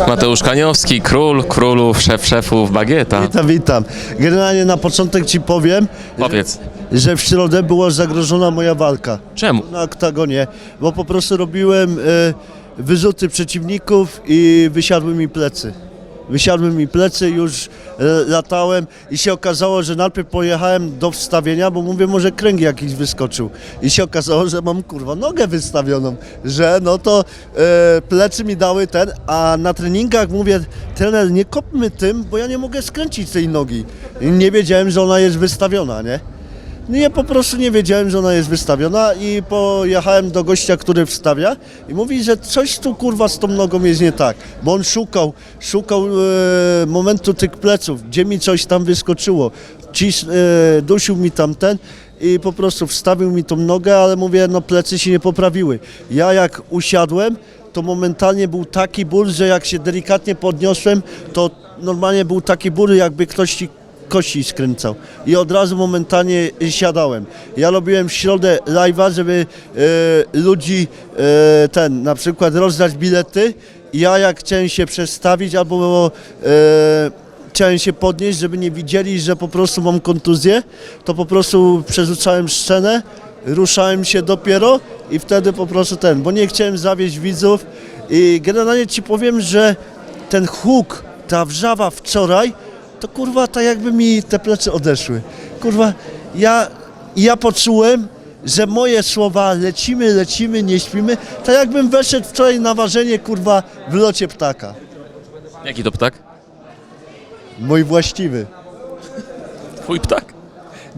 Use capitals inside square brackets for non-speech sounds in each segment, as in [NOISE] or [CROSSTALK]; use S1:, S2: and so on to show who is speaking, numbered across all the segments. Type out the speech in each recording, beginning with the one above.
S1: Mateusz Kaniowski, król królów, szef szefów, bagieta.
S2: Witam, witam. Generalnie na początek ci powiem,
S1: Powiedz,
S2: że w środę była zagrożona moja walka
S1: czemu?
S2: na oktagonie, bo po prostu robiłem e, wyrzuty przeciwników i wysiadły mi plecy. Wysiadły mi plecy, już e, latałem i się okazało, że najpierw pojechałem do wstawienia, bo mówię, może kręg jakiś wyskoczył. I się okazało, że mam kurwa nogę wystawioną, że no to e, plecy mi dały ten, a na treningach mówię, trener nie kopmy tym, bo ja nie mogę skręcić tej nogi. I nie wiedziałem, że ona jest wystawiona, nie? Nie, po prostu nie wiedziałem, że ona jest wystawiona i pojechałem do gościa, który wstawia i mówi, że coś tu kurwa z tą nogą jest nie tak, bo on szukał, szukał e, momentu tych pleców, gdzie mi coś tam wyskoczyło, Cis, e, dusił mi tamten i po prostu wstawił mi tą nogę, ale mówię, no plecy się nie poprawiły. Ja jak usiadłem, to momentalnie był taki ból, że jak się delikatnie podniosłem, to normalnie był taki ból, jakby ktoś ci kości skręcał i od razu momentalnie siadałem. Ja robiłem w środę live'a, żeby e, ludzi e, ten, na przykład rozdać bilety. Ja jak chciałem się przestawić albo e, chciałem się podnieść, żeby nie widzieli, że po prostu mam kontuzję, to po prostu przerzucałem scenę, ruszałem się dopiero i wtedy po prostu ten, bo nie chciałem zawieść widzów i generalnie ci powiem, że ten huk, ta wrzawa wczoraj, to kurwa tak jakby mi te plecy odeszły. Kurwa, ja, ja poczułem, że moje słowa lecimy, lecimy, nie śpimy, tak jakbym weszedł wczoraj na ważenie kurwa w locie ptaka.
S1: Jaki to ptak?
S2: Mój właściwy.
S1: Twój ptak.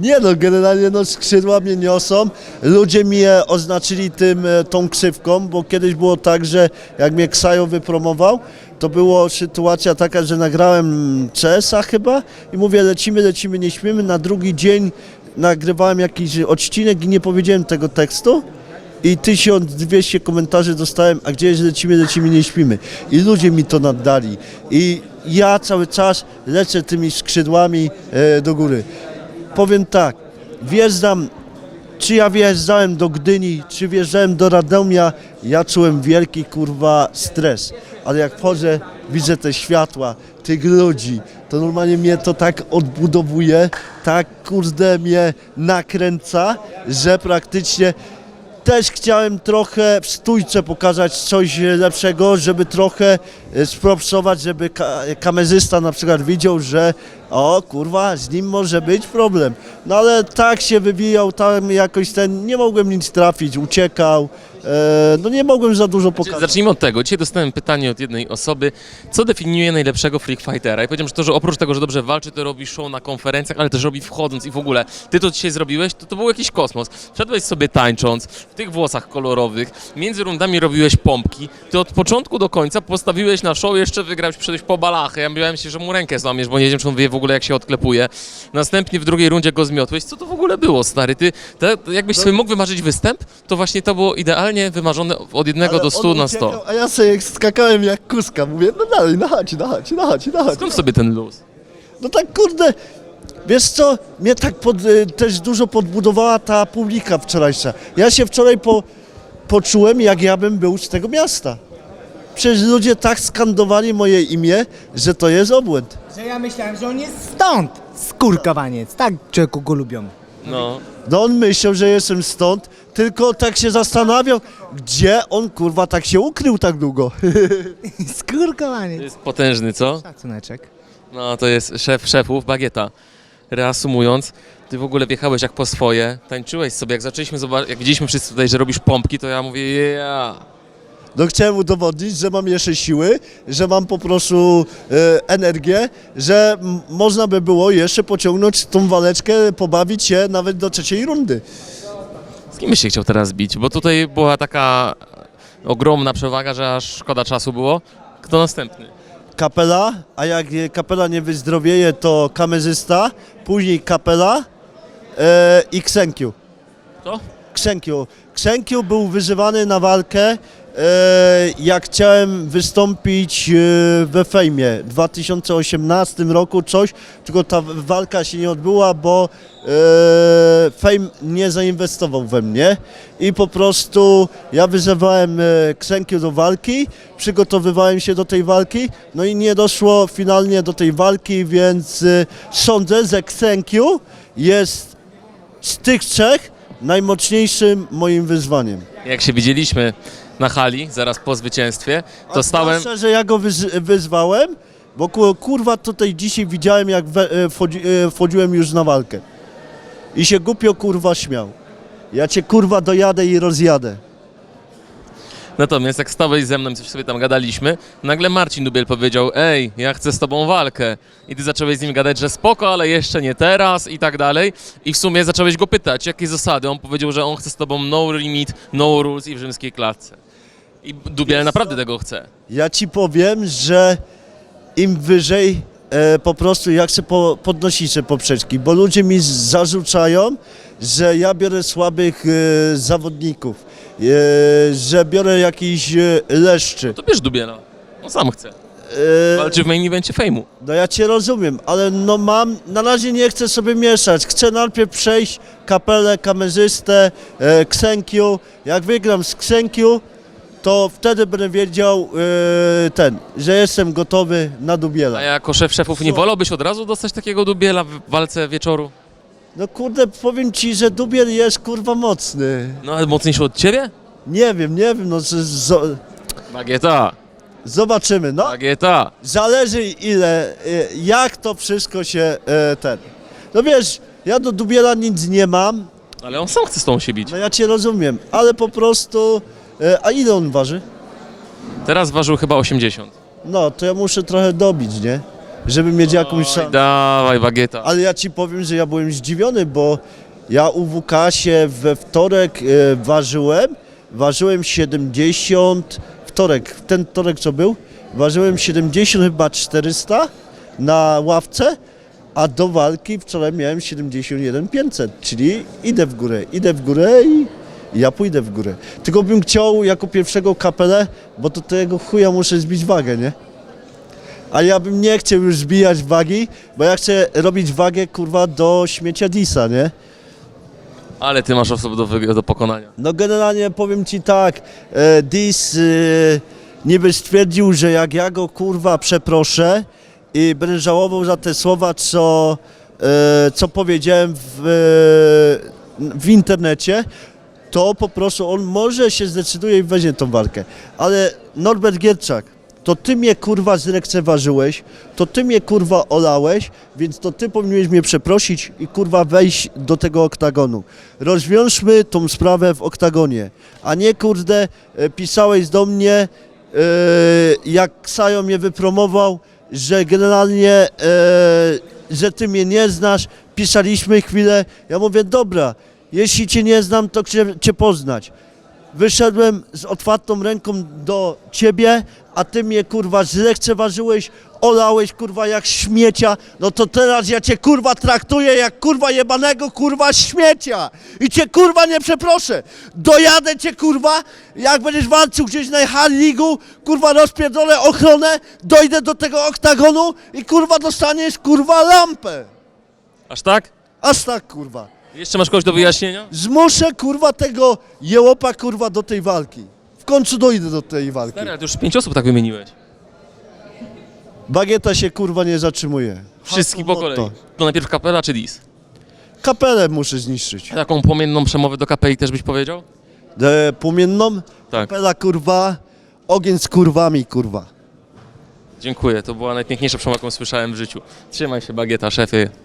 S2: Nie no, generalnie no skrzydła mnie niosą. Ludzie mi je oznaczyli tym, e, tą ksywką, bo kiedyś było tak, że jak mnie Ksajo wypromował, to była sytuacja taka, że nagrałem CS-a chyba i mówię lecimy, lecimy, nie śpimy. Na drugi dzień nagrywałem jakiś odcinek i nie powiedziałem tego tekstu. I 1200 komentarzy dostałem, a gdzie jest lecimy, lecimy, nie śpimy. I ludzie mi to naddali. I ja cały czas lecę tymi skrzydłami e, do góry. Powiem tak, wjeżdżam, czy ja wjeżdżałem do Gdyni, czy wjeżdżałem do Radomia, ja czułem wielki kurwa stres. Ale jak wchodzę, widzę te światła, tych ludzi, to normalnie mnie to tak odbudowuje, tak kurde mnie nakręca, że praktycznie też chciałem trochę w stójce pokazać coś lepszego, żeby trochę e, spropsować, żeby ka- kamerzysta na przykład widział, że o kurwa, z nim może być problem. No ale tak się wywijał, tam jakoś ten, nie mogłem nic trafić, uciekał, e, no nie mogłem za dużo pokazać.
S1: Zacznijmy od tego. Dzisiaj dostałem pytanie od jednej osoby, co definiuje najlepszego freak fightera. I powiedziałem, że to, że oprócz tego, że dobrze walczy, to robi show na konferencjach, ale też robi wchodząc i w ogóle. Ty to dzisiaj zrobiłeś, to to był jakiś kosmos. Wszedłeś sobie tańcząc, w tych włosach kolorowych, między rundami robiłeś pompki. Ty od początku do końca postawiłeś na show, jeszcze wygrałeś, przyszedłeś po balachę. Ja myślałem się, że mu rękę złamiesz, bo nie wiem, czy on wie w ogóle, jak się odklepuje. Następnie w drugiej rundzie go zmiotłeś. Co to w ogóle było, stary? Ty, te, jakbyś sobie mógł wymarzyć występ, to właśnie to było idealnie wymarzone od jednego
S2: Ale
S1: do
S2: on
S1: stu na
S2: uciekał,
S1: sto.
S2: A ja sobie skakałem jak kuska, mówię, no dalej, na chacie, na chacie, na chacie, na chacie.
S1: Skąd sobie ten luz?
S2: No tak kurde, wiesz co, mnie tak pod, y, też dużo podbudowała ta publika wczorajsza. Ja się wczoraj po, poczułem, jak ja bym był z tego miasta. Przecież ludzie tak skandowali moje imię, że to jest obłęd.
S3: Że ja myślałem, że on jest stąd, skurkowaniec. Tak człowieku go lubią.
S1: No.
S2: No on myślał, że jestem stąd, tylko tak się zastanawiał, gdzie on kurwa tak się ukrył tak długo. [LAUGHS]
S1: To
S3: Skurkowaniec.
S1: jest potężny, co?
S3: Szacuneczek.
S1: No, to jest szef szefów, bagieta. Reasumując, ty w ogóle wjechałeś jak po swoje, tańczyłeś sobie, jak zaczęliśmy zobaczyć, jak widzieliśmy wszyscy tutaj, że robisz pompki, to ja mówię, ja.
S2: No chciałem udowodnić, że mam jeszcze siły, że mam po prostu e, energię, że m- można by było jeszcze pociągnąć tą waleczkę, pobawić się nawet do trzeciej rundy.
S1: Z kim byś się chciał teraz bić? Bo tutaj była taka ogromna przewaga, że aż szkoda czasu było. Kto następny?
S2: Kapela, a jak kapela nie wyzdrowieje, to kamerzysta, później kapela e, i Ksenkiu.
S1: Kto?
S2: Ksenkiu. Ksenkiu był wyzywany na walkę jak chciałem wystąpić e, we fejmie w 2018 roku coś, tylko ta walka się nie odbyła, bo e, Fame nie zainwestował we mnie i po prostu ja wyzywałem e, Ksenkiu do walki, przygotowywałem się do tej walki, no i nie doszło finalnie do tej walki, więc e, sądzę, że Ksenkiu jest z tych trzech najmocniejszym moim wyzwaniem.
S1: Jak się widzieliśmy na hali, zaraz po zwycięstwie, to stałem...
S2: Zwłaszcza, że ja go wyz- wyzwałem, bo ku- kurwa tutaj dzisiaj widziałem jak we, e, wchodzi, e, wchodziłem już na walkę. I się głupio kurwa śmiał. Ja cię kurwa dojadę i rozjadę.
S1: Natomiast jak stałeś ze mną coś sobie tam gadaliśmy, nagle Marcin Dubiel powiedział, ej, ja chcę z tobą walkę. I ty zacząłeś z nim gadać, że spoko, ale jeszcze nie teraz i tak dalej. I w sumie zacząłeś go pytać, jakie zasady. On powiedział, że on chce z tobą no limit, no rules i w rzymskiej klatce. I Dubiel naprawdę tego chce.
S2: Ja ci powiem, że im wyżej e, po prostu ja chcę po, podnosić te poprzeczki, bo ludzie mi zarzucają, że ja biorę słabych e, zawodników, e, że biorę jakiś e, leszczy.
S1: To bierz Dubiela. On sam chce.
S2: E,
S1: Walczy w main evencie fejmu.
S2: No ja cię rozumiem, ale no mam, na razie nie chcę sobie mieszać. Chcę najpierw przejść kapelę, kamerzystę, e, Ksenkiu. Jak wygram z Ksenkiu, to wtedy będę wiedział e, ten, że jestem gotowy na dubiela.
S1: A jako szef szefów nie wolałbyś od razu dostać takiego Dubiela w walce wieczoru?
S2: No kurde, powiem ci, że dubiel jest kurwa mocny.
S1: No ale mocniejszy od ciebie?
S2: Nie wiem, nie wiem, no z, z,
S1: Bagieta,
S2: zobaczymy. No,
S1: bagieta.
S2: zależy ile, e, jak to wszystko się e, ten. No wiesz, ja do dubiela nic nie mam,
S1: Ale on sam chce z tobą się bić.
S2: No ja cię rozumiem, ale po prostu. E, a ile on waży?
S1: Teraz ważył chyba 80.
S2: No, to ja muszę trochę dobić, nie? Żeby mieć jakąś szansę.
S1: dawaj, bagieta.
S2: Ale ja ci powiem, że ja byłem zdziwiony, bo ja u WK się we wtorek e, ważyłem. Ważyłem 70. Wtorek, ten wtorek co był? Ważyłem 70 chyba 400 na ławce, a do walki wczoraj miałem 71 500, czyli idę w górę, idę w górę i ja pójdę w górę. Tylko bym chciał jako pierwszego kapelę, bo do tego chuja muszę zbić wagę, nie? Ale ja bym nie chciał już zbijać wagi, bo ja chcę robić wagę kurwa do śmiecia Disa, nie?
S1: Ale ty masz osobę do, do pokonania.
S2: No generalnie powiem ci tak, e, Dis e, niby stwierdził, że jak ja go kurwa przeproszę i będę żałował za te słowa, co, e, co powiedziałem w, e, w internecie, to po prostu on może się zdecyduje i weźmie tą walkę. Ale Norbert Gierczak, to ty mnie kurwa zlekceważyłeś, to ty mnie kurwa olałeś, więc to ty powinieneś mnie przeprosić i kurwa wejść do tego oktagonu. Rozwiążmy tą sprawę w oktagonie, a nie kurde e, pisałeś do mnie, e, jak Ksajo mnie wypromował, że generalnie, e, że ty mnie nie znasz, pisaliśmy chwilę, ja mówię dobra, jeśli cię nie znam, to chcę cię poznać. Wyszedłem z otwartą ręką do ciebie, a ty mnie kurwa zlekceważyłeś, olałeś kurwa jak śmiecia, no to teraz ja cię kurwa traktuję jak kurwa jebanego kurwa śmiecia i cię kurwa nie przeproszę. Dojadę cię kurwa, jak będziesz walczył gdzieś na League'u, kurwa rozpierdolę ochronę, dojdę do tego oktagonu i kurwa dostaniesz kurwa lampę.
S1: Aż tak?
S2: Aż tak kurwa.
S1: Jeszcze masz kogoś do wyjaśnienia?
S2: Zmuszę kurwa tego jełopa kurwa do tej walki. W końcu dojdę do tej walki.
S1: Stary, ale już pięć osób tak wymieniłeś.
S2: Bagieta się kurwa nie zatrzymuje.
S1: Wszystkich po
S2: Hasło
S1: kolei.
S2: motto.
S1: To najpierw kapela czy dis?
S2: Kapelę muszę zniszczyć.
S1: Taką płomienną przemowę do kapeli też byś powiedział?
S2: E, płomienną?
S1: Tak.
S2: Kapela kurwa, ogień z kurwami kurwa.
S1: Dziękuję, to była najpiękniejsza przemowa, jaką słyszałem w życiu. Trzymaj się, bagieta, szefie.